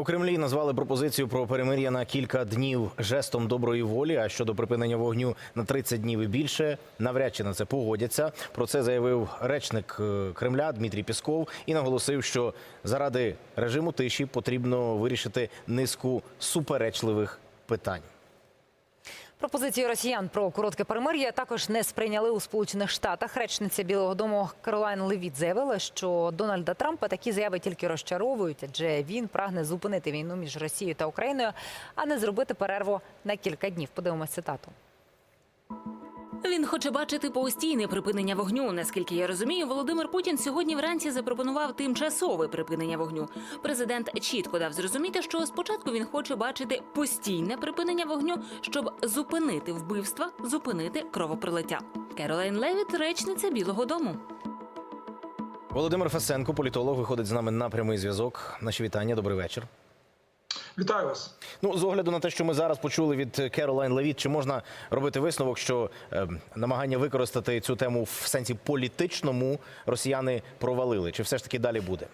У Кремлі назвали пропозицію про перемир'я на кілька днів жестом доброї волі. А щодо припинення вогню на 30 днів і більше, навряд чи на це погодяться. Про це заявив речник е, Кремля Дмитрій Пісков і наголосив, що заради режиму тиші потрібно вирішити низку суперечливих питань. Пропозицію росіян про коротке перемир'я також не сприйняли у Сполучених Штатах. Речниця Білого Дому Каролайн Левіт заявила, що Дональда Трампа такі заяви тільки розчаровують, адже він прагне зупинити війну між Росією та Україною, а не зробити перерву на кілька днів. Подивимось цитату. Він хоче бачити постійне припинення вогню. Наскільки я розумію, Володимир Путін сьогодні вранці запропонував тимчасове припинення вогню. Президент чітко дав зрозуміти, що спочатку він хоче бачити постійне припинення вогню, щоб зупинити вбивства, зупинити кровопролиття. Керолайн Левіт, речниця Білого Дому. Володимир Фесенко, політолог, виходить з нами на прямий зв'язок. Наші вітання. Добрий вечір. Вітаю вас. Ну, з огляду на те, що ми зараз почули від Керолайн Левіт, чи можна робити висновок, що е, намагання використати цю тему в сенсі політичному росіяни провалили? Чи все ж таки далі буде?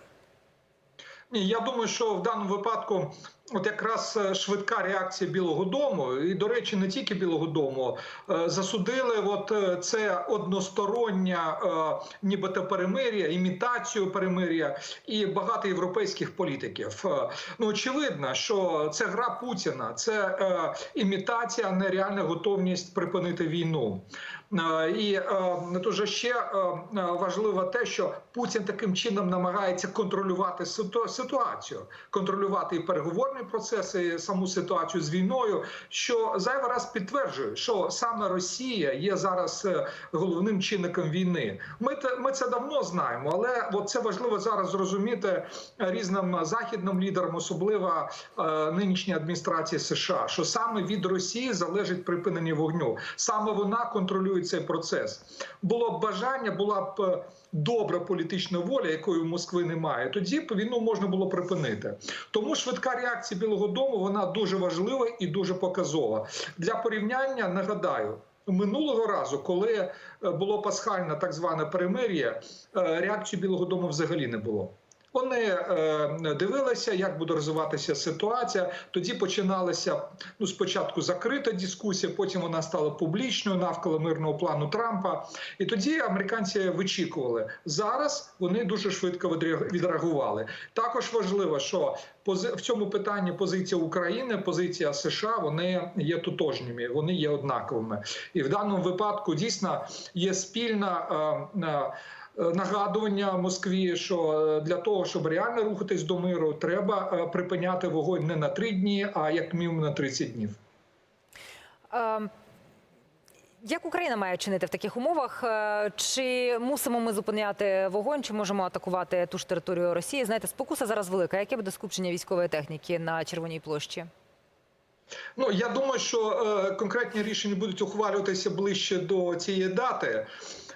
Ні, я думаю, що в даному випадку, от якраз е, швидка реакція Білого Дому, і до речі, не тільки Білого Дому, е, засудили от е, це одностороннє, нібито перемир'я, імітацію перемир'я і багато європейських політиків. Ну очевидно, що це гра Путіна, це імітація, а не реальна готовність припинити війну. І дуже ще важливо те, що Путін таким чином намагається контролювати ситуацію, контролювати і переговорний процес, саму ситуацію з війною, що зайвий раз підтверджує, що саме Росія є зараз е, головним чинником війни. Ми ми це давно знаємо, але от це важливо зараз зрозуміти різним західним лідерам, особливо е, нинішній адміністрації США, що саме від Росії залежить припинення вогню. Саме вона контролює цей процес. Було б бажання, була б е, добра політична воля, якої в Москви немає. Тоді війну можна було припинити. Тому швидка реакція Білого Дому вона дуже важлива і дуже показова. Для порівняння нагадаю. Минулого разу, коли е, було пасхальне так зване перемир'я, е, реакції Білого Дому взагалі не було. Вони е, дивилися, як буде розвиватися ситуація. Тоді починалася ну спочатку закрита дискусія, потім вона стала публічною навколо мирного плану Трампа. І тоді американці вичікували. Зараз вони дуже швидко відреаг- відреагували. Також важливо, що в цьому питанні позиція України, позиція США вони є тотожніми, вони є однаковими. І в даному випадку дійсно є спільна. Е, Нагадування Москві, що е, для того, щоб реально рухатись до миру, треба е, припиняти вогонь не на три дні, а як мінімум на 30 днів. Ем, Як Україна має чинити в таких умовах? Чи мусимо ми зупиняти вогонь, чи можемо атакувати ту ж територію Росії? Знаєте, спокуса зараз велика. Яке буде скупчення військової техніки на Червоній площі? Ну я думаю, що е, конкретні рішення будуть ухвалюватися ближче до цієї дати.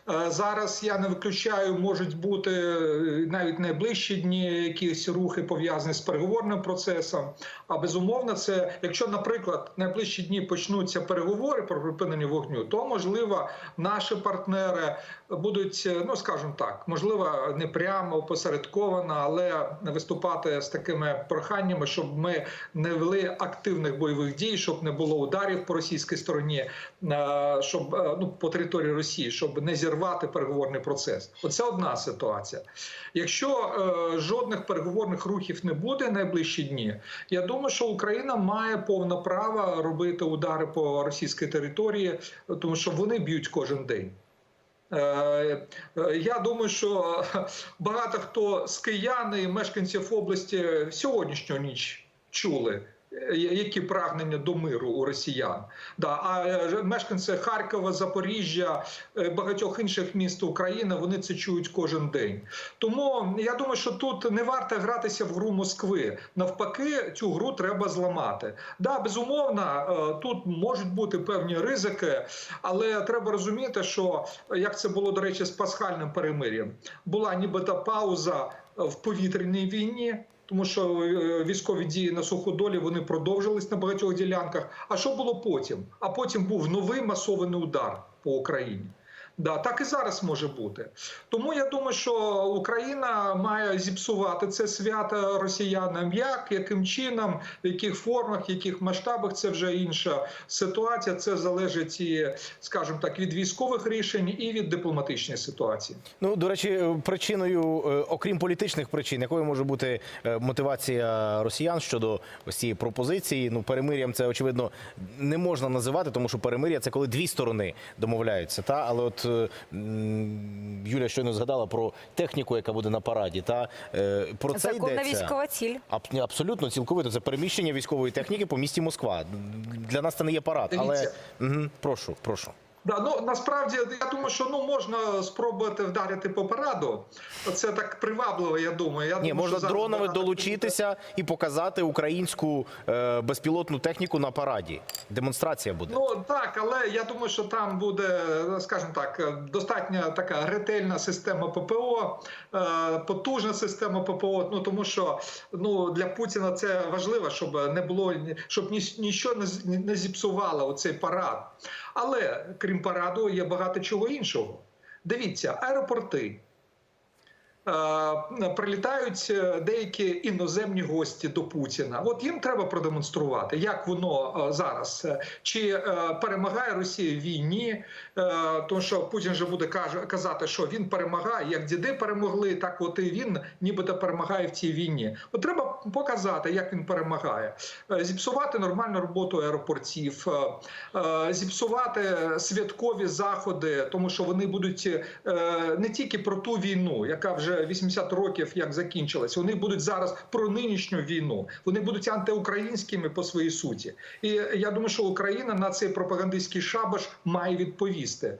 Е, Зараз я не виключаю, можуть бути е, навіть найближчі дні якісь рухи пов'язані з переговорним процесом. А безумовно, це якщо, наприклад, найближчі дні почнуться переговори про припинення вогню, то можливо наші партнери будуть, е, ну скажімо так, можливо, не прямо опосередковано, але виступати з такими проханнями, щоб ми не вели активних бойових дій, щоб не було ударів по російській стороні, щоб ну по території Росії, щоб не зірвати переговорний процес. Оце одна ситуація. Якщо е, жодних переговорних рухів не буде найближчі дні, я думаю, що Україна має повне право робити удари по російській території, тому що вони б'ють кожен день. Е, е, Я думаю, що багато хто з киян і мешканців області сьогоднішню ніч чули. Е, Які прагнення до миру у росіян, да а е, мешканці Харкова, Запоріжжя, е, багатьох інших міст України вони це чують кожен день. Тому я думаю, що тут не варто гратися в гру Москви. Навпаки, цю гру треба зламати. Да, безумовно, тут можуть бути певні ризики, але треба розуміти, що як це було до речі з пасхальним перемир'ям, була нібито пауза в повітряній війні. Тому що е, військові дії на суходолі вони продовжились на багатьох ділянках. А що було потім? А потім був новий масований удар по Україні. Да, так і зараз може бути. Тому я думаю, що Україна має зіпсувати це свято росіянам. Як, яким чином, в яких формах, в яких масштабах це вже інша ситуація. Це залежить і, скажімо так, від військових рішень і від дипломатичної ситуації. Ну, до речі, е, причиною, е, окрім політичних причин, якою може бути е, мотивація росіян щодо ось цієї пропозиції? Ну, перемир'ям це очевидно не можна називати, тому що перемир'я це коли дві сторони домовляються. Та але от Юля щойно згадала про техніку, яка буде на параді. Та е, про це Законна йдеться. військова ціль. Аб- Абсолютно цілковито. Це переміщення військової техніки по місті Москва. Для нас це не є парад, але угу, прошу, прошу. Да, ну насправді я думаю, що ну можна спробувати вдарити по параду. Це так привабливо. Я думаю. Я Ні, думаю, можна що дронами долучитися і показати українську е, безпілотну техніку на параді. Демонстрація буде. Ну так, але я думаю, що там буде, скажімо так, достатньо така ретельна система ППО, е, потужна система ППО. Ну тому що ну для Путіна це важливо, щоб не було щоб ні, нічого не, не зіпсувало оцей парад. Але крім параду, є багато чого іншого. Дивіться, аеропорти. Е, Прилітають е, деякі іноземні гості до Путіна. От їм треба продемонструвати, як воно е, зараз чи перемагає Росія в війні, тому що Путін же буде казати, що він перемагає, як діди перемогли, так от і він нібито перемагає в цій війні. От треба показати, як він перемагає, зіпсувати нормальну роботу аеропортів, зіпсувати святкові заходи, тому що вони будуть не тільки про ту війну, яка вже 80 років як закінчилась. Вони будуть зараз про нинішню війну. Вони будуть антиукраїнськими по своїй суті. І я думаю, що Україна на цей пропагандистський шабаш має відповісти.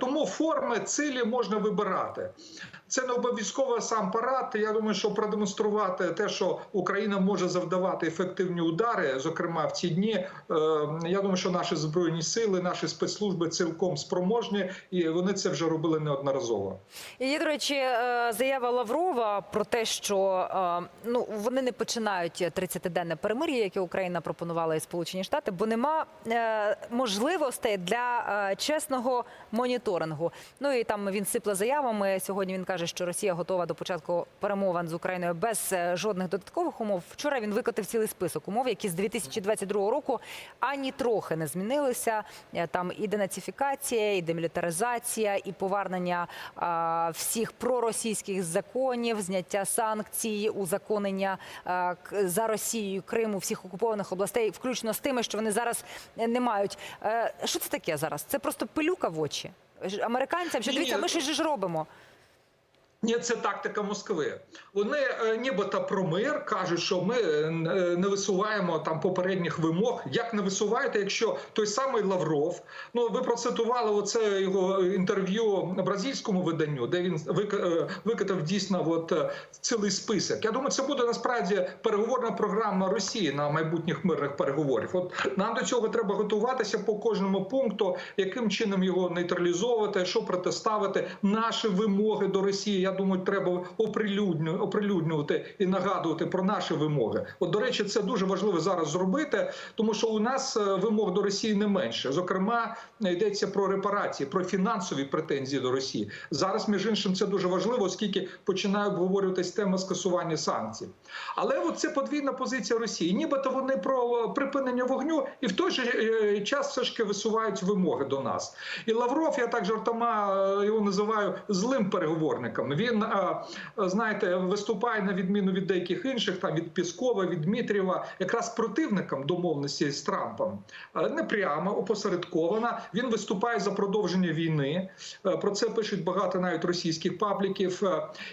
Тому форми цілі можна вибирати. Це не обов'язково сам парад. Я думаю, що продемонструвати те, що Україна може завдавати ефективні удари, зокрема в ці дні. е, Я думаю, що наші збройні сили, наші спецслужби цілком спроможні, і вони це вже робили неодноразово. Є, до речі, е, заява Лаврова про те, що е, ну вони не починають 30-денне перемир'я, яке Україна пропонувала і Сполучені Штати, бо нема можливостей для чесного моніторингу. Ну і там він сипле заявами. Сьогодні він каже, що Росія готова до початку перемовин з Україною без е, жодних додаткових умов. Вчора він викотив цілий список умов, які з 2022 року ані трохи не змінилися. Е, Там і денацифікація, і демілітаризація, і повернення а, всіх проросійських законів, зняття санкцій, узаконення а, за Росією Криму, всіх окупованих областей, включно з тими, що вони зараз е, не мають. Е, Що це таке зараз? Це просто пилюка в очі. Американцям, що дивіться, ми щось ж робимо. Це тактика Москви. Вони е, нібито про мир кажуть, що ми е, не висуваємо там попередніх вимог. Як не висуваєте, якщо той самий Лавров, ну ви процитували оце його інтерв'ю бразильському виданню, де він вик- е, викатав дійсно от е, цілий список. Я думаю, це буде насправді переговорна програма Росії на майбутніх мирних переговорів. От нам до цього треба готуватися по кожному пункту, яким чином його нейтралізовувати, що протиставити, наші вимоги до Росії. Я думаю, треба оприлюднювати і нагадувати про наші вимоги. От, до речі, це дуже важливо зараз зробити, тому що у нас е, вимог до Росії не менше. Зокрема, йдеться про репарації, про фінансові претензії до Росії. Зараз, між іншим, це дуже важливо, оскільки починає обговорюватись тема скасування санкцій. Але от це подвійна позиція Росії. Нібито вони про припинення вогню і в той же е, час все ж висувають вимоги до нас. І Лавров, я так жартома е, його називаю злим переговорником. Він е, знаєте, виступає на відміну від деяких інших, там від Піскова, від Дмитрієва, якраз противником домовленості з Трампом. Е, Не прямо опосередковано. Він виступає за продовження війни. Е, Про це пишуть багато навіть російських пабліків.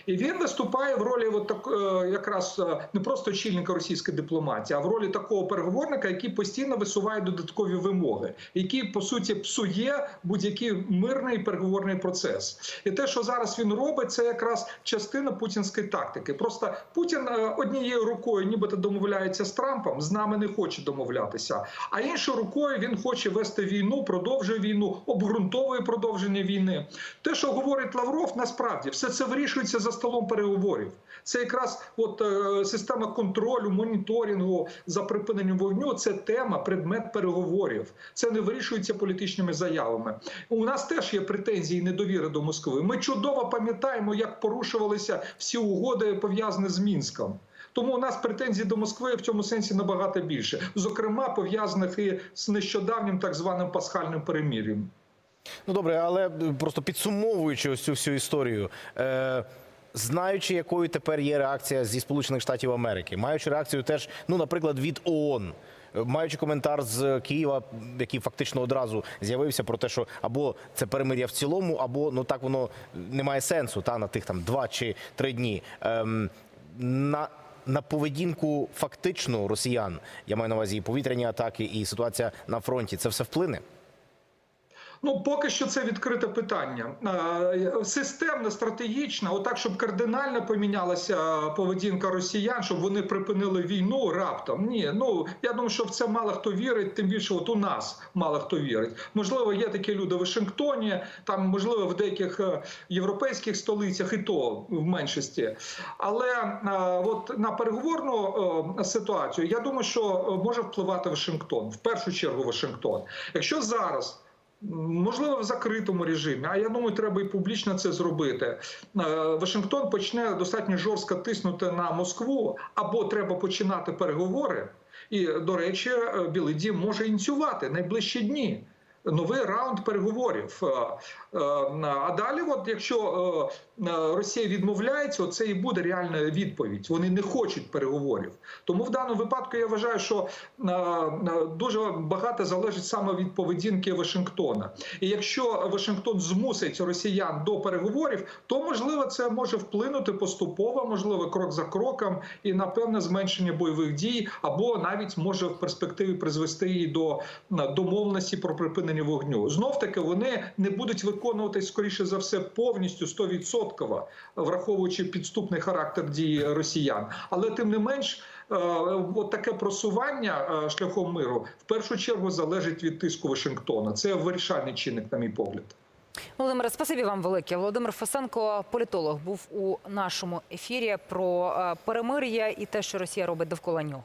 І він виступає в ролі от так, якраз не просто очільника російської дипломатії, а в ролі такого переговорника, який постійно висуває додаткові вимоги, який по суті псує будь-який мирний переговорний процес. І те, що зараз він робить, це якраз частина путінської тактики. Просто Путін е, однією рукою, нібито домовляється з Трампом, з нами не хоче домовлятися. А іншою рукою він хоче вести війну, продовжує війну, обґрунтовує продовження війни. Те, що говорить Лавров, насправді все це вирішується за столом переговорів. Це якраз от е, система контролю, моніторингу за припиненням вогню. Це тема, предмет переговорів. Це не вирішується політичними заявами. У нас теж є претензії і недовіри до Москви. Ми чудово пам'ятаємо, як порушувалися всі угоди пов'язані з Мінськом. Тому у нас претензій до Москви в цьому сенсі набагато більше, зокрема пов'язаних і з нещодавнім так званим пасхальним перемір'ям. Ну добре, але просто підсумовуючи ось цю всю історію. Е- Знаючи, якою тепер є реакція зі Сполучених Штатів Америки, маючи реакцію теж, ну, наприклад, від ООН, маючи коментар з Києва, який фактично одразу з'явився про те, що або це перемир'я в цілому, або ну так воно не має сенсу та на тих там два чи три дні. Ем, на на поведінку фактично росіян, я маю на увазі і повітряні атаки, і ситуація на фронті. Це все вплине. Ну, поки що це відкрите питання. Системно, стратегічно, отак, щоб кардинально помінялася поведінка росіян, щоб вони припинили війну раптом. Ні, ну я думаю, що в це мало хто вірить, тим більше, от у нас мало хто вірить. Можливо, є такі люди в Вашингтоні, там можливо в деяких е, європейських столицях, і то в меншості. Але е, от на переговорну е, ситуацію, я думаю, що може впливати Вашингтон, в першу чергу Вашингтон. Якщо зараз. Можливо, в закритому режимі, а я думаю, треба і публічно це зробити. Е, Вашингтон почне достатньо жорстко тиснути на Москву, або треба починати переговори. І, до речі, е, Білий Дім може ініціювати найближчі дні. Новий раунд переговорів. Е, е, А далі, от якщо е, Росія відмовляється, це і буде реальна відповідь. Вони не хочуть переговорів. Тому в даному випадку я вважаю, що дуже багато залежить саме від поведінки Вашингтона. І якщо Вашингтон змусить росіян до переговорів, то можливо це може вплинути поступово, можливо, крок за кроком, і на певне зменшення бойових дій, або навіть може в перспективі призвести і до домовленості про припинення вогню. Знов таки вони не будуть виконувати скоріше за все повністю 100%, враховуючи підступний характер дії росіян. Але тим не менш. е, От таке просування е, шляхом миру в першу чергу залежить від тиску Вашингтона. Це вирішальний чинник, на мій погляд. Володимире, спасибі вам велике. Володимир Фасенко, політолог, був у нашому ефірі про е, перемир'я і те, що Росія робить довкола нього.